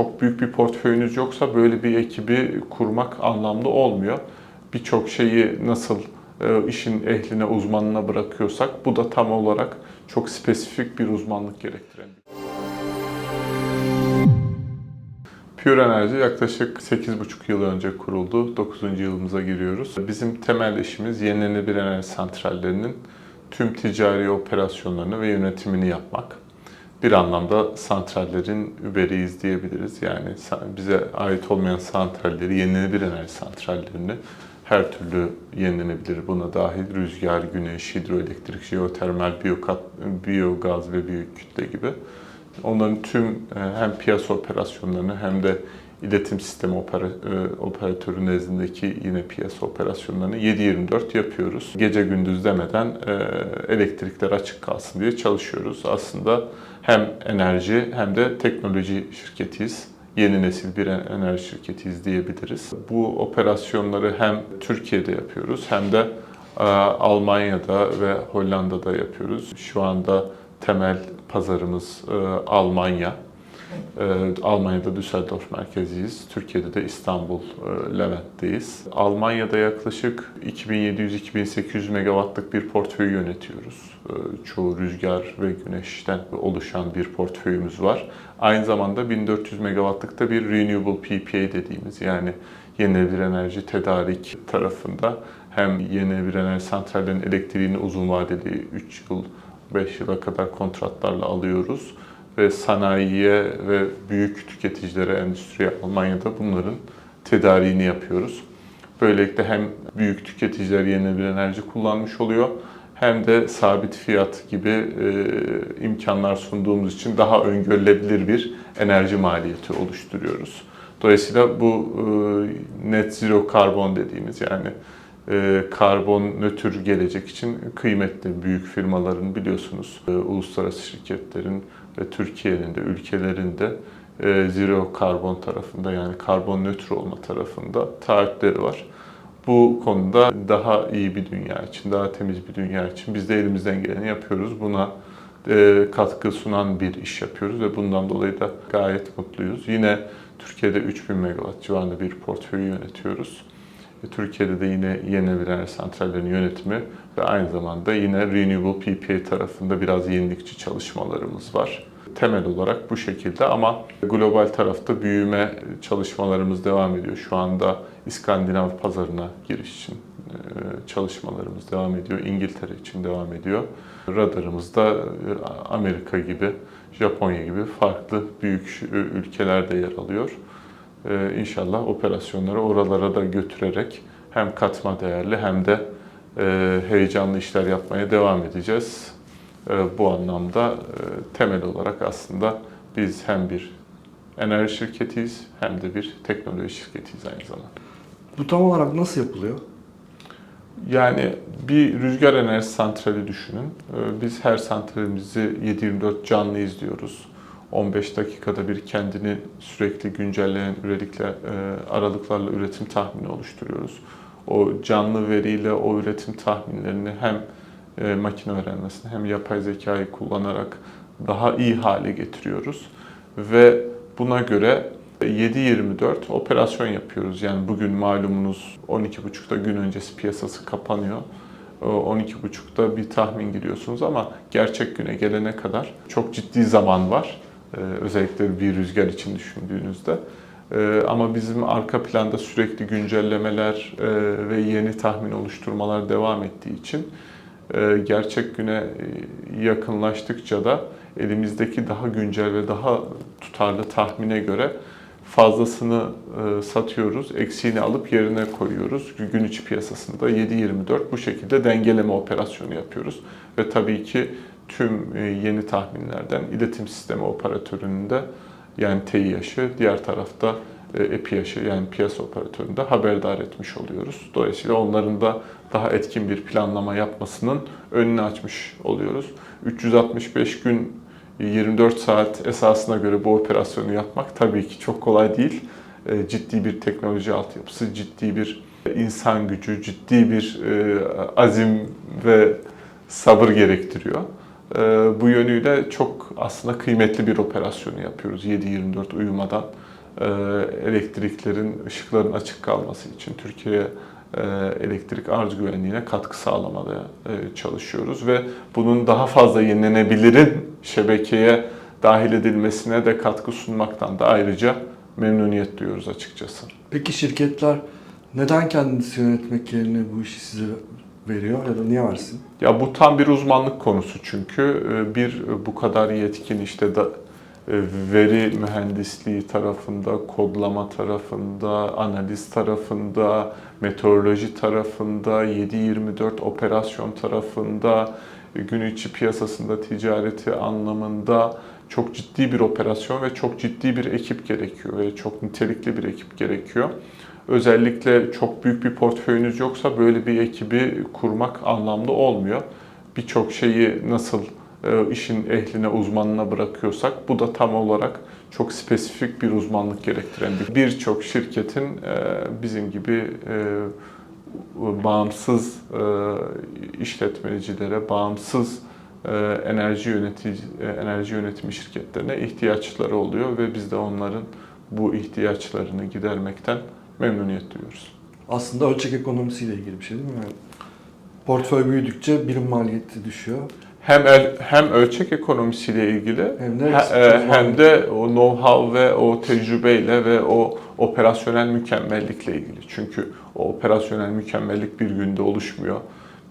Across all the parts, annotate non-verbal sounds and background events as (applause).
Çok büyük bir portföyünüz yoksa böyle bir ekibi kurmak anlamlı olmuyor. Birçok şeyi nasıl e, işin ehline, uzmanına bırakıyorsak bu da tam olarak çok spesifik bir uzmanlık gerektiren Pure Enerji yaklaşık 8,5 yıl önce kuruldu. 9. yılımıza giriyoruz. Bizim temel işimiz yenilenebilir enerji santrallerinin tüm ticari operasyonlarını ve yönetimini yapmak. Bir anlamda santrallerin überiyiz diyebiliriz. Yani bize ait olmayan santralleri, yenilenebilir enerji santrallerini her türlü yenilenebilir. Buna dahil rüzgar, güneş, hidroelektrik, jeotermal, biyokat, biyogaz ve büyük kütle gibi. Onların tüm e, hem piyasa operasyonlarını hem de iletim sistemi opera- e, operatörü nezdindeki yine piyasa operasyonlarını 7-24 yapıyoruz. Gece gündüz demeden e, elektrikler açık kalsın diye çalışıyoruz. Aslında hem enerji hem de teknoloji şirketiyiz. Yeni nesil bir enerji şirketiyiz diyebiliriz. Bu operasyonları hem Türkiye'de yapıyoruz hem de e, Almanya'da ve Hollanda'da yapıyoruz. Şu anda temel pazarımız e, Almanya. E, Almanya'da Düsseldorf merkeziyiz. Türkiye'de de İstanbul, e, Levent'teyiz. Almanya'da yaklaşık 2700-2800 megawattlık bir portföy yönetiyoruz. E, çoğu rüzgar ve güneşten oluşan bir portföyümüz var. Aynı zamanda 1400 megawattlık da bir renewable PPA dediğimiz yani yenilenebilir enerji tedarik tarafında hem yenilenebilir enerji santrallerinin elektriğini uzun vadeli 3 yıl 5 yıla kadar kontratlarla alıyoruz ve sanayiye ve büyük tüketicilere, endüstriye Almanya'da bunların tedariğini yapıyoruz. Böylelikle hem büyük tüketiciler yenilenebilir enerji kullanmış oluyor hem de sabit fiyat gibi e, imkanlar sunduğumuz için daha öngörülebilir bir enerji maliyeti oluşturuyoruz. Dolayısıyla bu e, net zero karbon dediğimiz yani e, karbon nötr gelecek için kıymetli büyük firmaların biliyorsunuz e, uluslararası şirketlerin ve Türkiye'nin de ülkelerin de e, zero karbon tarafında yani karbon nötr olma tarafında taahhütleri var. Bu konuda daha iyi bir dünya için, daha temiz bir dünya için biz de elimizden geleni yapıyoruz. Buna e, katkı sunan bir iş yapıyoruz ve bundan dolayı da gayet mutluyuz. Yine Türkiye'de 3000 megawatt civarında bir portföyü yönetiyoruz. Türkiye'de de yine yenilenebilir enerji santrallerinin yönetimi ve aynı zamanda yine Renewable PPA tarafında biraz yenilikçi çalışmalarımız var. Temel olarak bu şekilde ama global tarafta büyüme çalışmalarımız devam ediyor. Şu anda İskandinav pazarına giriş için e, çalışmalarımız devam ediyor. İngiltere için devam ediyor. Radarımızda e, Amerika gibi, Japonya gibi farklı büyük e, ülkeler de yer alıyor. Ee, İnşallah operasyonları oralara da götürerek hem katma değerli hem de e, heyecanlı işler yapmaya devam edeceğiz. E, Bu anlamda e, temel olarak aslında biz hem bir enerji şirketiyiz hem de bir teknoloji şirketiyiz aynı zamanda. Bu tam olarak nasıl yapılıyor? Yani bir rüzgar enerji santrali düşünün. Ee, Biz her santralimizi 7-24 canlı izliyoruz. 15 dakikada bir kendini sürekli güncelleyen ürelikle, e, aralıklarla üretim tahmini oluşturuyoruz. O canlı veriyle o üretim tahminlerini hem e, makine öğrenmesini hem yapay zekayı kullanarak daha iyi hale getiriyoruz. Ve buna göre 7-24 operasyon yapıyoruz. Yani bugün malumunuz 12.30'da gün öncesi piyasası kapanıyor. O 12.30'da bir tahmin giriyorsunuz ama gerçek güne gelene kadar çok ciddi zaman var. Ee, Özellikle bir rüzgar için düşündüğünüzde. Ee, Ama bizim arka planda sürekli güncellemeler e, ve yeni tahmin oluşturmalar devam ettiği için e, gerçek güne e, yakınlaştıkça da elimizdeki daha güncel ve daha tutarlı tahmine göre fazlasını satıyoruz, eksiğini alıp yerine koyuyoruz. Gün içi piyasasında 7-24 bu şekilde dengeleme operasyonu yapıyoruz. Ve tabii ki tüm e, yeni tahminlerden iletim sistemi operatörünün de yani TİAŞ'ı, diğer tarafta e, EPİAŞ'ı yani piyasa operatörünü de haberdar etmiş oluyoruz. Dolayısıyla onların da daha etkin bir planlama yapmasının önünü açmış oluyoruz. 365 gün 24 saat esasına göre bu operasyonu yapmak tabii ki çok kolay değil. E, Ciddi bir teknoloji altyapısı, ciddi bir insan gücü, ciddi bir e, azim ve sabır gerektiriyor. E, Bu yönüyle çok aslında kıymetli bir operasyonu yapıyoruz 7-24 uyumadan. e, elektriklerin, ışıkların açık kalması için Türkiye'ye e, elektrik arz güvenliğine katkı sağlamada e, çalışıyoruz ve bunun daha fazla yenilenebilirin şebekeye dahil edilmesine de katkı sunmaktan da ayrıca memnuniyet duyuyoruz açıkçası. Peki şirketler neden kendisi yönetmek yerine bu işi size veriyor ya da niye versin? Ya bu tam bir uzmanlık konusu çünkü Ee, bir e, bu kadar yetkin işte da e, veri mühendisliği tarafında, kodlama tarafında, analiz tarafında, meteoroloji tarafında, 7/24 operasyon tarafında, e, gün içi piyasasında ticareti anlamında çok ciddi bir operasyon ve çok ciddi bir ekip gerekiyor ve çok nitelikli bir ekip gerekiyor. Özellikle çok büyük bir portföyünüz yoksa böyle bir ekibi kurmak anlamlı olmuyor. Birçok şeyi nasıl e, işin ehline, uzmanına bırakıyorsak bu da tam olarak çok spesifik bir uzmanlık gerektiren bir. Birçok şirketin e, bizim gibi e, bağımsız işletmecilere, bağımsız enerji yönetici enerji yönetimi şirketlerine ihtiyaçları oluyor ve biz de onların bu ihtiyaçlarını gidermekten memnuniyet duyuyoruz. Aslında ölçek ekonomisiyle ilgili bir şey değil mi? Yani portföy büyüdükçe birim maliyeti düşüyor. Hem el, hem ölçek ekonomisiyle ilgili Hem de he- e, hem de o know-how ve o tecrübeyle ve o operasyonel mükemmellikle ilgili. Çünkü o operasyonel mükemmellik bir günde oluşmuyor.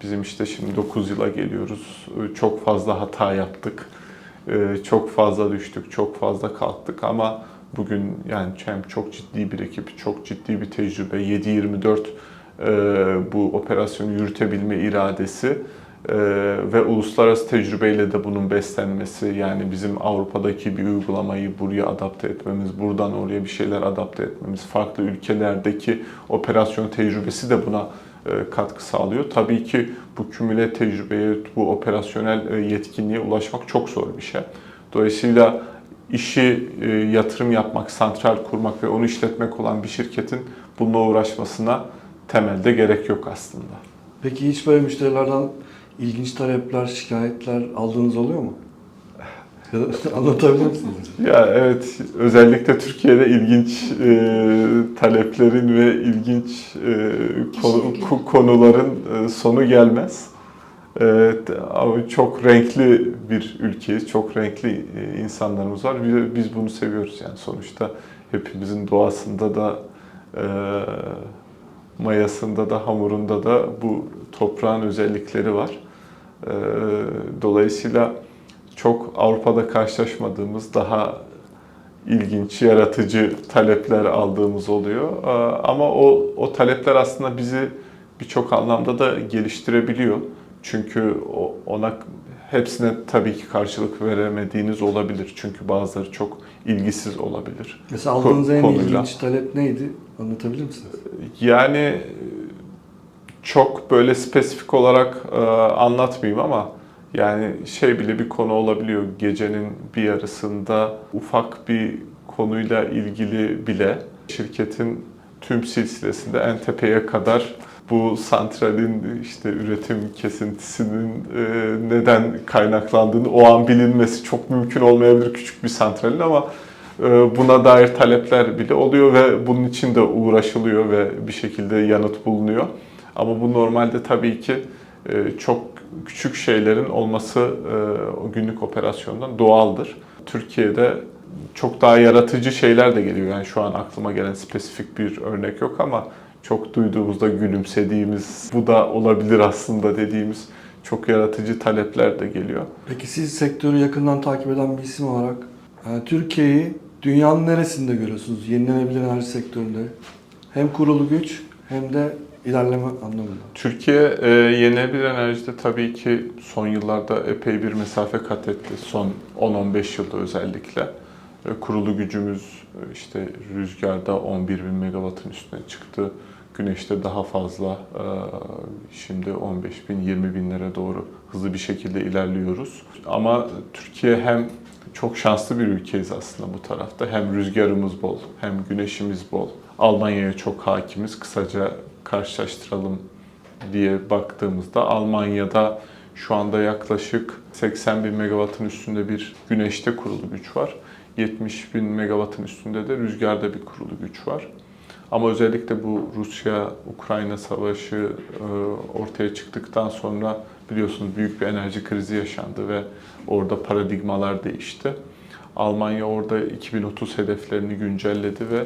Bizim işte şimdi 9 yıla geliyoruz. Çok fazla hata yaptık. Ee, Çok fazla düştük, çok fazla kalktık ama bugün yani hem çok ciddi bir ekip, çok ciddi bir tecrübe, 7-24 e, bu operasyonu yürütebilme iradesi e, ve uluslararası tecrübeyle de bunun beslenmesi yani bizim Avrupa'daki bir uygulamayı buraya adapte etmemiz, buradan oraya bir şeyler adapte etmemiz, farklı ülkelerdeki operasyon tecrübesi de buna e, katkı sağlıyor. Tabii ki bu kümüle tecrübeye, bu operasyonel e, yetkinliğe ulaşmak çok zor bir şey. Dolayısıyla işi e, yatırım yapmak, santral kurmak ve onu işletmek olan bir şirketin bununla uğraşmasına temelde gerek yok aslında. Peki hiç böyle müşterilerden ilginç talepler, şikayetler aldığınız oluyor mu? (laughs) Anlatabilir misiniz? Ya evet, özellikle Türkiye'de ilginç e, taleplerin ve ilginç e, konu- konuların e, sonu gelmez. Çok renkli bir ülkeyiz, çok renkli e, insanlarımız var. Biz, bunu seviyoruz yani sonuçta hepimizin doğasında da e, mayasında da hamurunda da bu toprağın özellikleri var. E, dolayısıyla çok Avrupa'da karşılaşmadığımız daha ilginç, yaratıcı talepler aldığımız oluyor. Ama o, o talepler aslında bizi birçok anlamda da geliştirebiliyor. Çünkü ona hepsine tabii ki karşılık veremediğiniz olabilir. Çünkü bazıları çok ilgisiz olabilir. Mesela aldığınız en konuyla. ilginç talep neydi? Anlatabilir misiniz? Yani e, çok böyle spesifik olarak e, anlatmayayım ama yani şey bile bir konu olabiliyor. Gecenin bir yarısında ufak bir konuyla ilgili bile şirketin tüm silsilesinde en tepeye kadar bu santralin işte üretim kesintisinin e, neden kaynaklandığını o an bilinmesi çok mümkün olmayabilir küçük bir santralin ama e, buna dair talepler bile oluyor ve bunun için de uğraşılıyor ve bir şekilde yanıt bulunuyor. Ama bu normalde tabii ki e, çok küçük şeylerin olması o günlük operasyondan doğaldır. Türkiye'de çok daha yaratıcı şeyler de geliyor. Yani şu an aklıma gelen spesifik bir örnek yok ama çok duyduğumuzda gülümsediğimiz, bu da olabilir aslında dediğimiz çok yaratıcı talepler de geliyor. Peki siz sektörü yakından takip eden bir isim olarak e, Türkiye'yi dünyanın neresinde görüyorsunuz yenilenebilir enerji sektöründe? Hem kurulu güç hem de ilerleme anlamında. Türkiye e, yenilenebilir enerjide tabii ki son yıllarda epey bir mesafe kat etti. Son 10-15 yılda özellikle. E, kurulu gücümüz e, işte rüzgarda 11 bin megawattın üstüne çıktı. Güneşte daha fazla. e, şimdi 15 bin, 20 binlere doğru hızlı bir şekilde ilerliyoruz. Ama Türkiye hem çok şanslı bir ülkeyiz aslında bu tarafta. Hem rüzgarımız bol, hem güneşimiz bol. Almanya'ya çok hakimiz. Kısaca karşılaştıralım diye baktığımızda Almanya'da şu anda yaklaşık 80 bin megawattın üstünde bir güneşte kurulu güç var. 70 bin megawattın üstünde de rüzgarda bir kurulu güç var. Ama özellikle bu Rusya-Ukrayna savaşı e, ortaya çıktıktan sonra biliyorsunuz büyük bir enerji krizi yaşandı ve orada paradigmalar değişti. Almanya orada 2030 hedeflerini güncelledi ve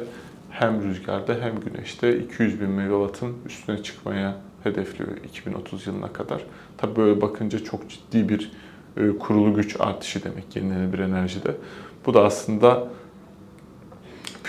hem rüzgarda hem güneşte 200 bin megawattın üstüne çıkmaya hedefliyor 2030 yılına kadar. Tabii böyle bakınca çok ciddi bir e, kurulu güç artışı demek yenilenebilir enerjide. Bu da aslında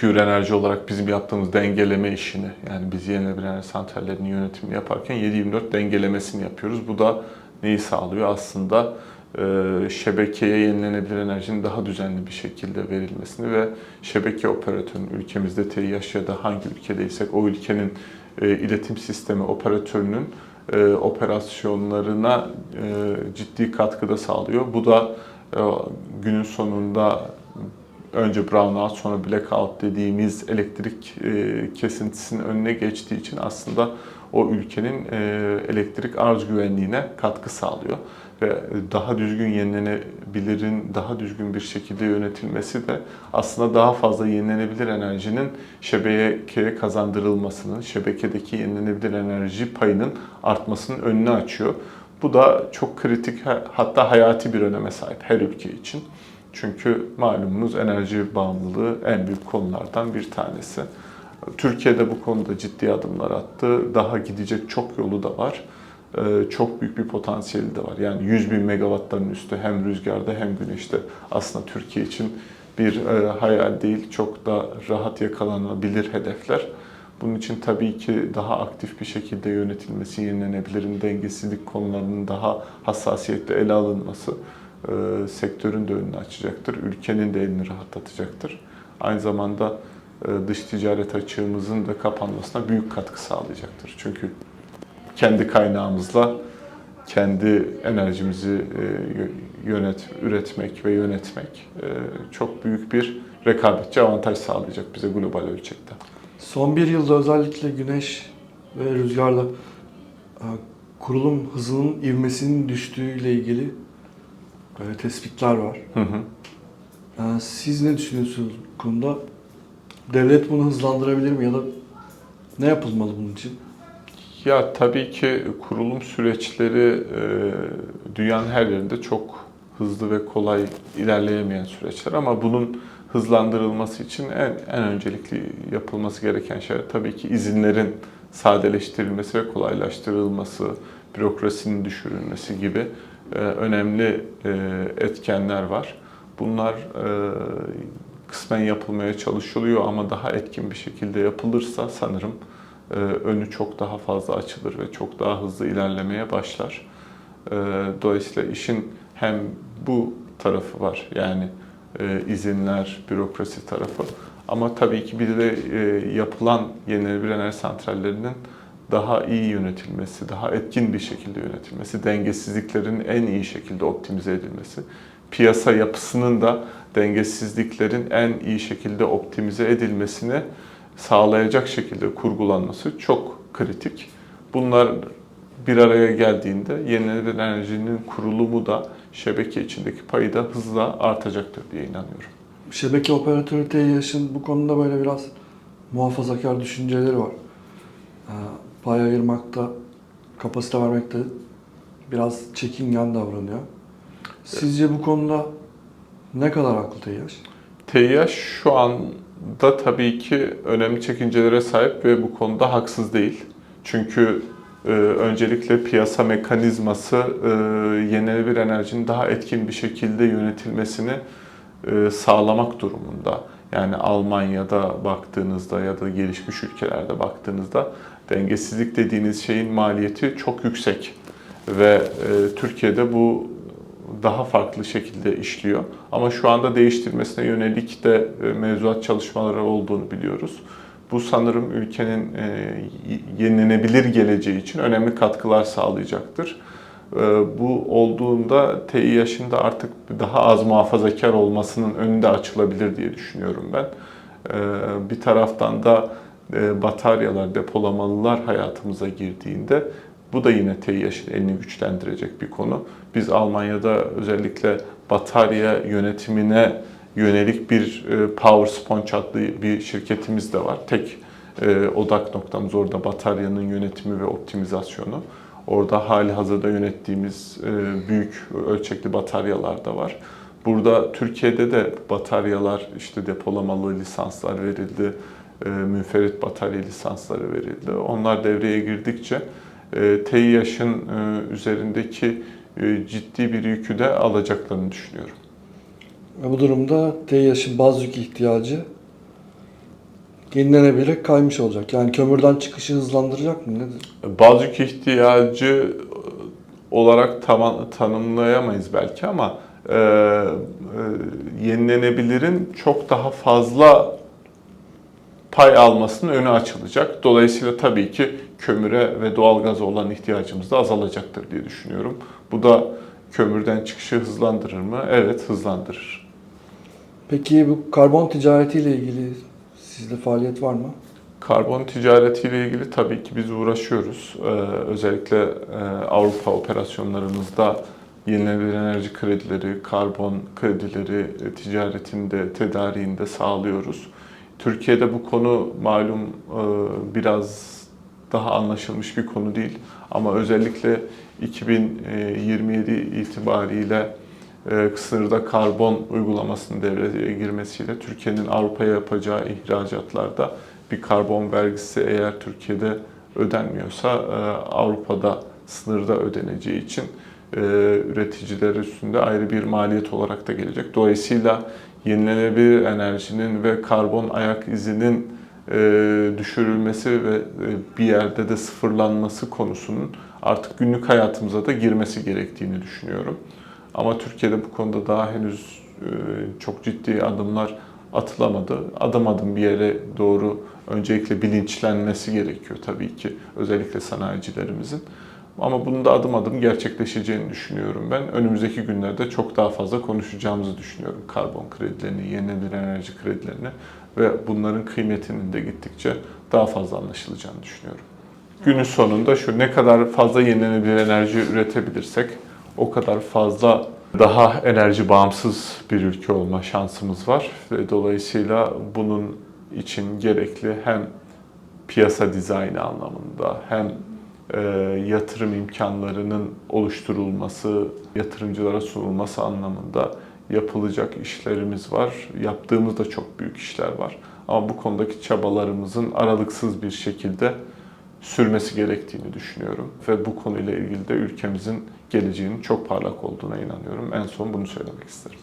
Pure Enerji olarak bizim yaptığımız dengeleme işini, yani biz yenilenebilir enerji santrallerinin yönetimini yaparken 7-24 dengelemesini yapıyoruz. Bu da neyi sağlıyor? Aslında e, şebekeye yenilenebilir enerjinin daha düzenli bir şekilde verilmesini ve şebeke operatörünün ülkemizde TİH ya da hangi ülkedeysek o ülkenin e, iletim sistemi operatörünün e, operasyonlarına e, ciddi katkıda sağlıyor. Bu da e, günün sonunda önce brownout sonra blackout dediğimiz elektrik e, kesintisinin önüne geçtiği için aslında o ülkenin e, elektrik arz güvenliğine katkı sağlıyor ve daha düzgün yenilenebilirin daha düzgün bir şekilde yönetilmesi de aslında daha fazla yenilenebilir enerjinin şebekeye kazandırılmasının, şebekedeki yenilenebilir enerji payının artmasının önünü açıyor. Bu da çok kritik hatta hayati bir öneme sahip her ülke için. Çünkü malumunuz enerji bağımlılığı en büyük konulardan bir tanesi. Türkiye'de bu konuda ciddi adımlar attı. Daha gidecek çok yolu da var. Ee, Çok büyük bir potansiyeli de var. Yani 100 bin megawattların üstü hem rüzgarda hem güneşte aslında Türkiye için bir e, hayal değil, çok da rahat yakalanabilir hedefler. Bunun için tabii ki daha aktif bir şekilde yönetilmesi, yenilenebilirin dengesizlik konularının daha hassasiyetle ele alınması e, sektörün de önünü açacaktır. Ülkenin de elini rahatlatacaktır. Aynı zamanda e, dış ticaret açığımızın da kapanmasına büyük katkı sağlayacaktır. Çünkü kendi kaynağımızla kendi enerjimizi e, yönet, üretmek ve yönetmek e, çok büyük bir rekabetçi avantaj sağlayacak bize global ölçekte. Son bir yılda özellikle güneş ve rüzgarla e, kurulum hızının ivmesinin düştüğüyle ilgili böyle tespitler var. Hı hı. E, Siz ne düşünüyorsunuz bu konuda? Devlet bunu hızlandırabilir mi ya da ne yapılmalı bunun için? Ya tabii ki kurulum süreçleri e, dünyanın her yerinde çok hızlı ve kolay ilerleyemeyen süreçler ama bunun hızlandırılması için en, en öncelikli yapılması gereken şey tabii ki izinlerin sadeleştirilmesi ve kolaylaştırılması, bürokrasinin düşürülmesi gibi e, önemli e, etkenler var. Bunlar e, kısmen yapılmaya çalışılıyor ama daha etkin bir şekilde yapılırsa sanırım e, önü çok daha fazla açılır ve çok daha hızlı ilerlemeye başlar. E, Dolayısıyla işin hem bu tarafı var yani e, izinler, bürokrasi tarafı ama tabii ki bir de e, yapılan yenilenebilir enerji santrallerinin daha iyi yönetilmesi, daha etkin bir şekilde yönetilmesi, dengesizliklerin en iyi şekilde optimize edilmesi, piyasa yapısının da dengesizliklerin en iyi şekilde optimize edilmesini sağlayacak şekilde kurgulanması çok kritik. Bunlar bir araya geldiğinde yenilenebilir enerjinin kurulumu da şebeke içindeki payı da hızla artacaktır diye inanıyorum. Şebeke operatörü TİH'in bu konuda böyle biraz muhafazakar düşünceleri var. Pay ayırmakta, kapasite vermekte biraz çekingen davranıyor. Sizce bu konuda ne kadar haklı TİH? TİH şu anda tabii ki önemli çekincelere sahip ve bu konuda haksız değil. Çünkü e, öncelikle piyasa mekanizması e, yenilenebilir enerjinin daha etkin bir şekilde yönetilmesini e, sağlamak durumunda. Yani Almanya'da baktığınızda ya da gelişmiş ülkelerde baktığınızda dengesizlik dediğiniz şeyin maliyeti çok yüksek ve e, Türkiye'de bu daha farklı şekilde işliyor. Ama şu anda değiştirmesine yönelik de e, mevzuat çalışmaları olduğunu biliyoruz. Bu sanırım ülkenin e, yenilenebilir geleceği için önemli katkılar sağlayacaktır. E, Bu olduğunda TİH'in de artık daha az muhafazakar olmasının önünde de açılabilir diye düşünüyorum ben. E, Bir taraftan da bataryalar, depolamalılar hayatımıza girdiğinde bu da yine TİH'in elini güçlendirecek bir konu. Biz Almanya'da özellikle batarya yönetimine yönelik bir e, Power Sponge adlı bir şirketimiz de var. Tek e, odak noktamız orada bataryanın yönetimi ve optimizasyonu. Orada hali hazırda yönettiğimiz e, büyük ölçekli bataryalar da var. Burada Türkiye'de de bataryalar işte depolamalı lisanslar verildi, e, münferit batarya lisansları verildi. Onlar devreye girdikçe e, TİH'in e, üzerindeki e, ciddi bir yükü de alacaklarını düşünüyorum. Ve bu durumda TİH'in baz yük ihtiyacı yenilenebilir kaymış olacak. Yani kömürden çıkışı hızlandıracak mı? Nedir? Bazı yük ihtiyacı olarak tamam, tanımlayamayız belki ama e, e, yenilenebilirin çok daha fazla pay almasının önü açılacak. Dolayısıyla tabii ki kömüre ve doğalgaza olan ihtiyacımız da azalacaktır diye düşünüyorum. Bu da kömürden çıkışı hızlandırır mı? Evet hızlandırır. Peki bu karbon ticaretiyle ilgili sizde faaliyet var mı? Karbon ticaretiyle ilgili tabii ki biz uğraşıyoruz. Ee, özellikle e, Avrupa operasyonlarımızda yenilenebilir enerji kredileri, karbon kredileri e, ticaretinde, tedariğinde sağlıyoruz. Türkiye'de bu konu malum e, biraz daha anlaşılmış bir konu değil. Ama özellikle 2027 itibariyle e, sınırda karbon uygulamasının devreye girmesiyle Türkiye'nin Avrupa'ya yapacağı ihracatlarda bir karbon vergisi eğer Türkiye'de ödenmiyorsa e, Avrupa'da sınırda ödeneceği için üreticiler üstünde ayrı bir maliyet olarak da gelecek. Dolayısıyla yenilenebilir enerjinin ve karbon ayak izinin e, düşürülmesi ve e, bir yerde de sıfırlanması konusunun artık günlük hayatımıza da girmesi gerektiğini düşünüyorum. Ama Türkiye'de bu konuda daha henüz e, çok ciddi adımlar atılamadı. Adım adım bir yere doğru öncelikle bilinçlenmesi gerekiyor tabii ki özellikle sanayicilerimizin. Ama bunun da adım adım gerçekleşeceğini düşünüyorum ben. Önümüzdeki günlerde çok daha fazla konuşacağımızı düşünüyorum. Karbon kredilerini, yenilenebilir enerji kredilerini ve bunların kıymetinin de gittikçe daha fazla anlaşılacağını düşünüyorum. Günün sonunda şu ne kadar fazla yenilenebilir enerji üretebilirsek o kadar fazla daha enerji bağımsız bir ülke olma şansımız var ve dolayısıyla bunun için gerekli hem piyasa dizaynı anlamında hem e, yatırım imkanlarının oluşturulması, yatırımcılara sunulması anlamında yapılacak işlerimiz var. Yaptığımız da çok büyük işler var. Ama bu konudaki çabalarımızın aralıksız bir şekilde sürmesi gerektiğini düşünüyorum. Ve bu konuyla ilgili de ülkemizin geleceğinin çok parlak olduğuna inanıyorum. En son bunu söylemek isterim.